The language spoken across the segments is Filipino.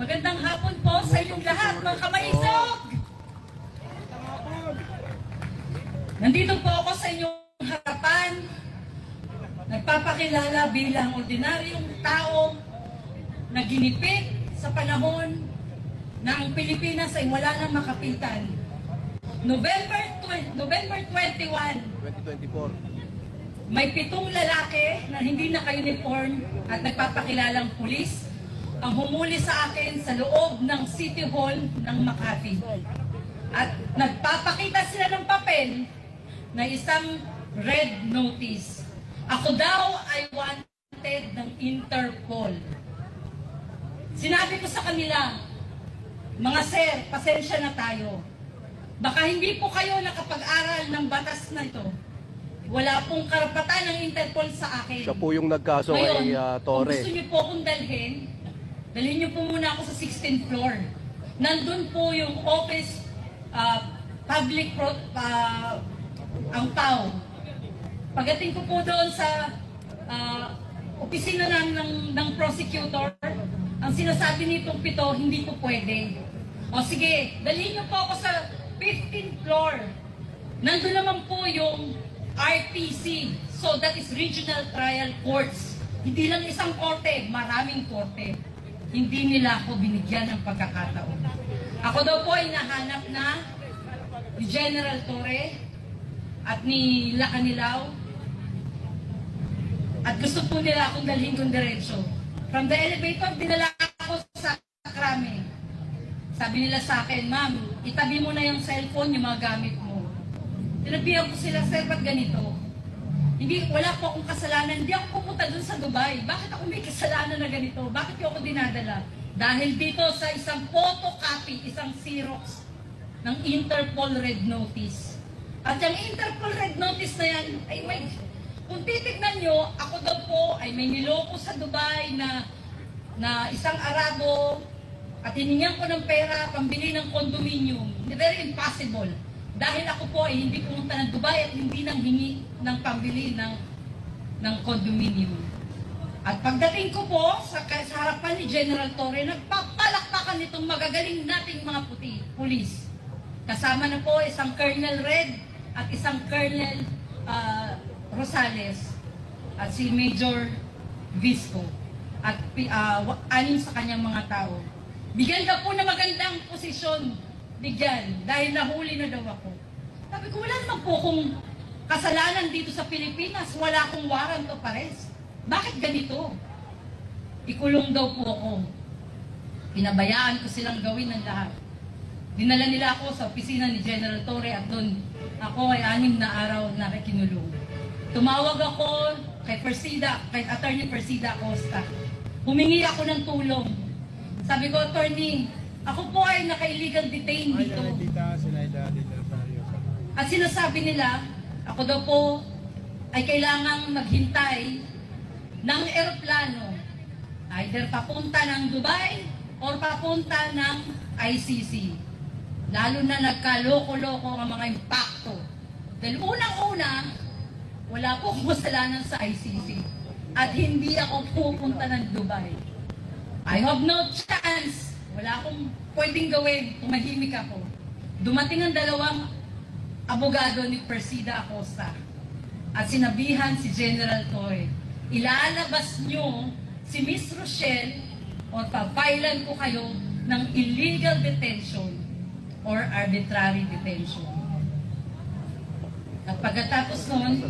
Magandang hapon po sa inyong lahat, mga kamaisog! Nandito po ako sa inyong harapan. Nagpapakilala bilang ordinaryong tao na ginipit sa panahon na ang Pilipinas ay wala nang makapitan. November, tw- November 21, 2024. may pitong lalaki na hindi naka-uniform at nagpapakilalang pulis ang humuli sa akin sa loob ng City Hall ng Makati. At nagpapakita sila ng papel na isang red notice. Ako daw ay wanted ng Interpol. Sinabi ko sa kanila, mga sir, pasensya na tayo. Baka hindi po kayo nakapag-aral ng batas na ito. Wala pong karapatan ng Interpol sa akin. Siya po yung nagkaso Ngayon, kay uh, kung Torre. gusto niyo po akong dalhin, dalhin niyo po muna ako sa 16th floor. Nandun po yung office, ah, public, pro, ah, ang tao. Pagdating ko po doon sa ah, opisina ng, ng, ng prosecutor, ang sinasabi nitong pito, hindi po pwede. O sige, dalhin niyo po ako sa 15th floor. Nandun naman po yung RTC. So that is Regional Trial Courts. Hindi lang isang korte, maraming korte. Hindi nila ako binigyan ng pagkakataon. Ako daw po ay nahanap na ni General Torre at ni Lacanilaw at gusto po nila akong dalhin kong diretsyo. From the elevator, dinala ako sa krame. Sabi nila sa akin, ma'am, itabi mo na yung cellphone, yung mga gamit mo. Tinabihan ko sila, sir, ba't ganito? Hindi, wala po akong kasalanan. Hindi ako pupunta dun sa Dubai. Bakit ako may kasalanan na ganito? Bakit ko ako dinadala? Dahil dito sa isang photocopy, isang Xerox ng Interpol Red Notice. At yung Interpol Red Notice na yan, ay may, kung titignan nyo, ako daw po ay may niloko sa Dubai na na isang Arabo at hiningan ko ng pera pambili ng condominium. Very impossible. Dahil ako po ay hindi pumunta ng Dubai at hindi nang hingi ng pambili ng, ng condominium. At pagdating ko po sa, sa harapan ni General Torre, nagpapalakpakan nitong magagaling nating mga puti, pulis. Kasama na po isang Colonel Red at isang Colonel ah, Rosales at si Major Visco at wa- anim sa kanyang mga tao. Bigyan daw po na magandang posisyon. Bigyan. Dahil nahuli na daw ako. Sabi ko, wala naman po kung kasalanan dito sa Pilipinas. Wala akong warrant of arrest. Bakit ganito? Ikulong daw po ako. Pinabayaan ko silang gawin ng lahat. Dinala nila ako sa opisina ni General Torre at doon ako ay anim na araw na kinulong. Tumawag ako kay Persida, kay Attorney Persida Acosta. Humingi ako ng tulong. Sabi ko, Attorney, ako po ay naka-illegal detain dito. At sinasabi nila, ako daw po ay kailangang maghintay ng eroplano. Either papunta ng Dubai or papunta ng ICC. Lalo na nagkaloko-loko ang mga impacto. Dahil unang-una, wala po akong kasalanan sa ICC. At hindi ako pupunta ng Dubai. I have no chance. Wala akong pwedeng gawin. Tumahimik ako. Dumating ang dalawang abogado ni Persida Acosta at sinabihan si General Toy, ilalabas nyo si Miss Rochelle o papailan ko kayo ng illegal detention or arbitrary detention. At pagkatapos nun,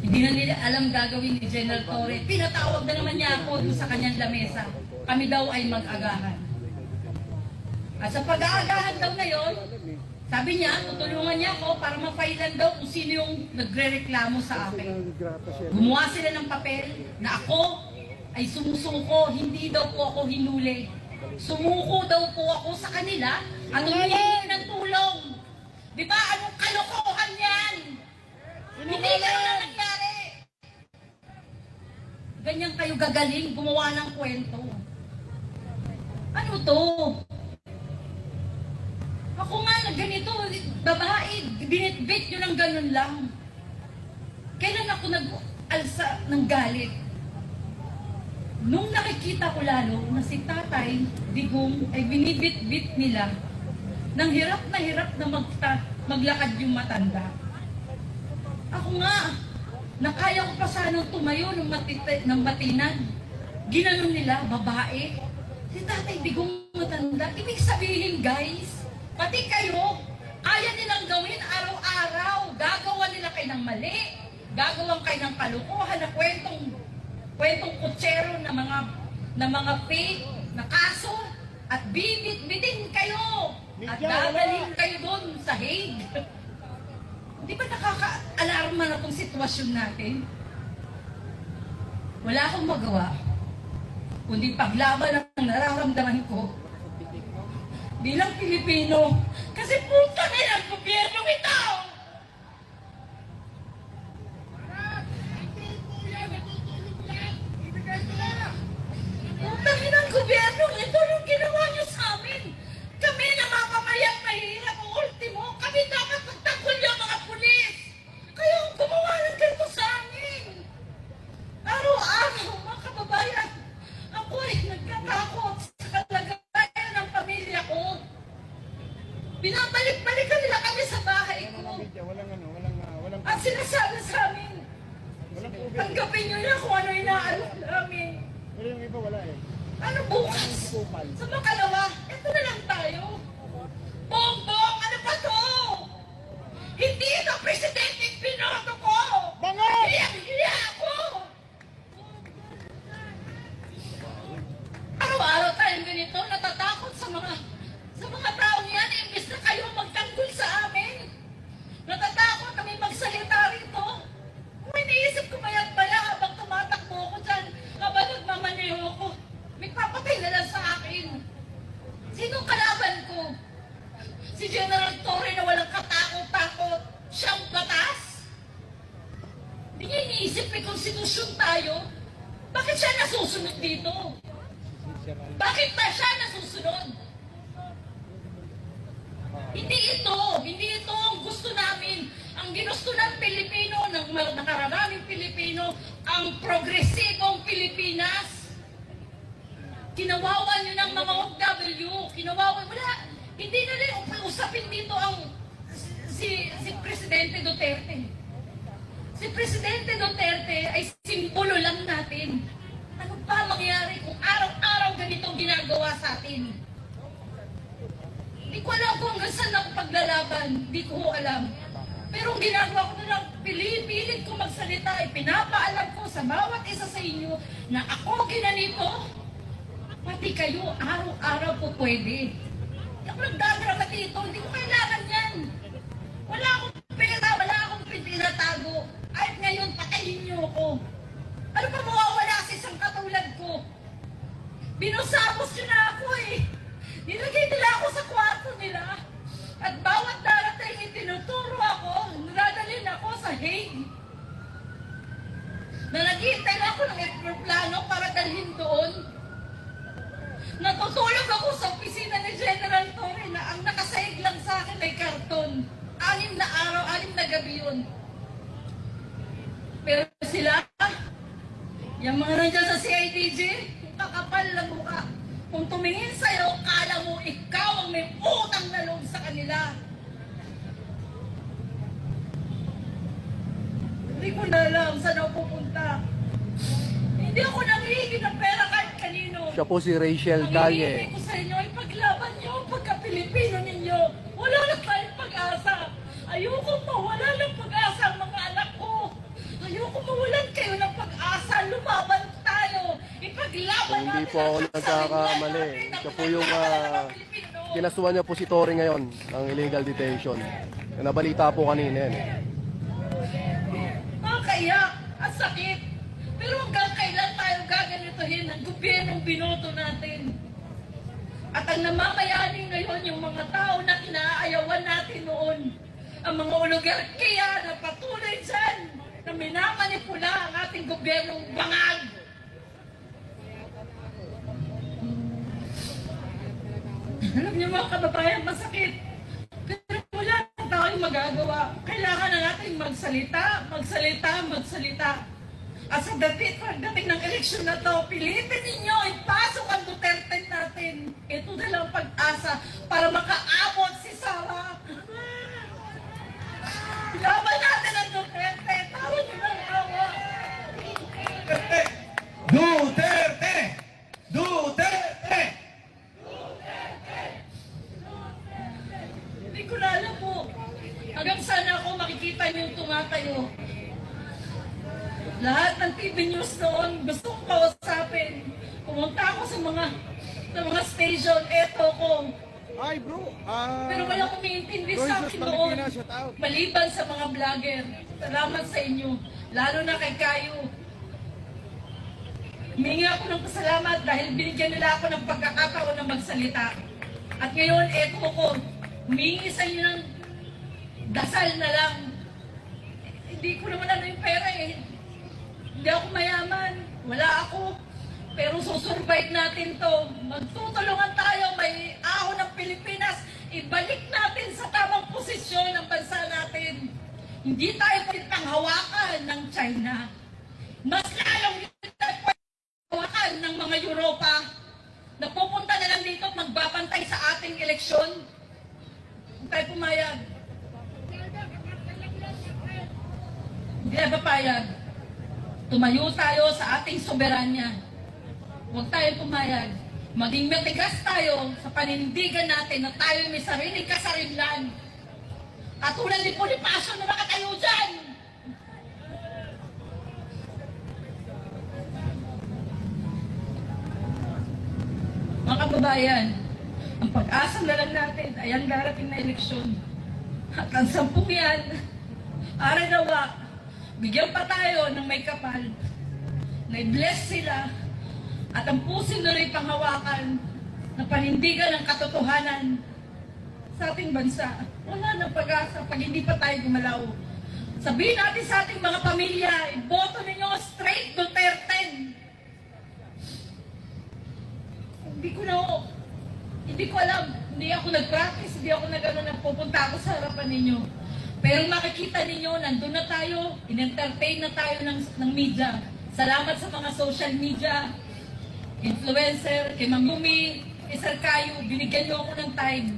hindi na nila alam gagawin ni General Torre. Pinatawag na naman niya ako sa kanyang lamesa. Kami daw ay mag-agahan. At sa pag-aagahan daw na yon, sabi niya, tutulungan niya ako para mapailan daw kung sino yung nagre-reklamo sa akin. Gumawa sila ng papel na ako ay sumusuko, hindi daw po ako hinuli. Sumuko daw po ako sa kanila at humihingi ng tulong. Di ba? Anong kalokohan yan? Hindi ganun na nangyari. Ganyan kayo gagaling gumawa ng kwento. Ano to? Ganito, babae, binitbit nyo ng ganun lang. Kailan ako nag-alsa ng galit? nung nakikita ko lalo na si tatay, digong, ay binibit-bit nila, nang hirap na hirap na magta, maglakad yung matanda. Ako nga, nakaya ko pa sanang tumayo ng, matita, ng matinag. Ginanon nila, babae. Si tatay digong matanda. Ibig sabihin, guys, pati kayo, kaya nilang gawin araw-araw. Gagawa nila kayo ng mali. Gagawan kayo ng kalukuhan na kwentong kwentong kutsero na mga na mga fake na kaso at bibit-bitin kayo at dadaling kayo doon sa Hague. Di ba nakaka-alarma na tong sitwasyon natin? Wala akong magawa. Kundi paglaban ang nararamdaman ko. Bilang Pilipino. Kasi puta na ang gobyerno ito! Puta na ang gobyerno ito nung ginawa niyo sa amin. Kami na mamamayang mahirap o ultimo. Kami dapat magtanggol yung mga pulis. Kayo ang gumawa ng ganito sa amin. Araw-araw, mga kababayan, ako ay nagkatakot sa kalagayan ng pamilya ko. Binabalik-balikan nila kami sa bahay ko. Media, walang ano, walang, ah, walang, At sinasabi sa amin, walang COVID. tanggapin niyo na kung ano inaalok namin. Pero yung iba wala eh. Ano bukas? Kupal. Sa makalawa, ito na lang tayo. Bongbong, ano ba to? Hindi ito presidente pinoto ko! Bangag! Hiya-hiya ako! Araw-araw tayong ganito, natatakot sa mga sa mga taong yan, imbis na kayo magtanggol sa amin. Natatakot kami magsalita rito. Kung iniisip ko mayat-maya habang tumatakbo ko dyan, habang nagmamaneho ko, may papatay na lang sa akin. Sinong kalaban ko? Si General Torre na walang katakot-takot. Siyang batas? Hindi niya iniisip may konstitusyon tayo. Bakit siya nasusunod dito? Bakit ba siya nasusunod? Hindi ito, hindi ito ang gusto namin. Ang ginusto ng Pilipino, ng nakararaming Pilipino, ang progresibong Pilipinas. Kinawawa niyo ng mga OFW, kinawawa, wala, hindi na rin usapin dito ang si, si Presidente Duterte. Si Presidente Duterte ay simbolo lang natin. Ano pa mangyari kung araw-araw ganitong ginagawa sa atin? Hindi ko alam kung hanggang saan ako paglalaban. Hindi ko alam. Ang ginagawa ko na lang, pili-pilit ko magsalita, ipinapaalam ko sa bawat isa sa inyo na ako ginanito, pati kayo araw-araw po pwede. Ako nagdadrama dito, hindi ko kailangan yan. Wala akong pera, wala akong pinatago. At ngayon, patayin niyo ako. Ano pa mawawala sa isang katulad ko? Binusapos niyo na ako eh. Nilagay nila ako sa kwarto nila. At bawat darating itinuturo ako, nadadalhin ako sa Hague. Na naghihintay na ako ng aeroplano para dalhin doon. Natutulog ako sa opisina ni General Torre na ang nakasaig lang sa akin ay karton. Anim na araw, anim na gabi yun. Pero sila, yung mga nandiyan sa CIDG, kakapal na mukha. Kung tumingin sa'yo, kala mo ikaw ang may utang na loob sa kanila. Hindi ko na alam saan ako pupunta. Hindi ako nangihingi ng pera. Siya po si Rachel Ang Dalle. hinihingi ko sa inyo ay paglaban niyo ang pagka-Pilipino ninyo. Wala na tayong pag-asa. Ayoko mawala ng pag-asa ang mga anak ko. Ayoko mawalan kayo ng pag-asa. Lumaban tayo. Ipaglaban Hindi natin po ako ang nagkakamali. Siya po yung ah, kinasuhan niya po si Tory ngayon ng illegal detention. Nabalita po kanina yan. eh. Nakakaiyak at sakit. Pero hanggang gaganituhin ang gobyernong binoto natin? At ang namamayani ngayon yung mga tao na kinaayawan natin noon. Ang mga oligarkiya na patuloy dyan na minamanipula ang ating gobyernong bangag. Alam niyo mga kababayan, masakit. Pero wala tayong magagawa. Kailangan na natin magsalita, magsalita, magsalita. At sa dating, pagdating ng eleksyon na to, pilitin ninyo, ipasok ang Duterte natin. Ito na lang pag-asa para makaabot si Sara. Laban natin ang Duterte. Tawag niyo ng awa. Duterte! Duterte! Hindi ko na alam po. Hanggang sana ako makikita niyo yung tumatayo. Lahat ng TV news noon, gusto kong kausapin. Pumunta ako sa mga sa mga station, eto ko. Ay bro, ah... Pero walang umiintindi Roy, sa akin out. Maliban sa mga vlogger. Salamat sa inyo. Lalo na kay Kayo. Humingi ako ng pasalamat dahil binigyan nila ako ng pagkakataon na magsalita. At ngayon, eto ko. Humingi sa inyo ng dasal na lang. Hindi ko naman ano yung pera eh. Hindi ako mayaman. Wala ako. Pero susurvive natin to. Magtutulungan tayo. May ahon ng Pilipinas. Ibalik natin sa tamang posisyon ang bansa natin. Hindi tayo pwedeng hawakan ng China. Mas lalong hindi tayo pwedeng hawakan ng mga Europa na pupunta na lang dito at magbabantay sa ating eleksyon. Hindi tayo pumayag. Hindi na papayag. Tumayo tayo sa ating soberanya. Huwag tayo pumayag. Maging matigas tayo sa panindigan natin na tayo may sariling kasarinlan. Katulad ni Bonifacio na nakatayo dyan. Mga kababayan, ang pag-asa na lang natin ay ang darating na eleksyon. At ang sampung yan, aray nawa, bigyan pa tayo ng may kapal. Na-bless sila at ang puso na rin panghawakan na panindigan ng katotohanan sa ating bansa. Wala nang pag-asa pag hindi pa tayo gumalaw. Sabihin natin sa ating mga pamilya, iboto ninyo straight Duterte. Hindi ko na, hindi ko alam. Hindi ako nag-practice, hindi ako nag-ano, nagpupunta ako sa harapan ninyo. Pero makikita ninyo, nandun na tayo, in-entertain na tayo ng, ng media. Salamat sa mga social media, influencer, kay Ma'am Lumi, kay Sir Kayo, binigyan niyo ako ng time.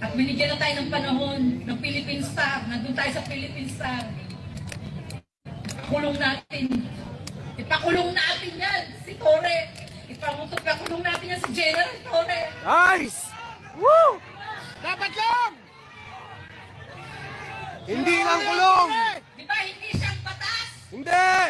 At binigyan na tayo ng panahon ng Philippine Star. Nandun tayo sa Philippine Star. Ipakulong natin. Ipakulong natin yan, si Tore. Ipamutok pakulong natin yan si General Tore. Nice! Woo! Dapat lang! Hindi lang kulong! Di ba hindi siyang batas? Hindi!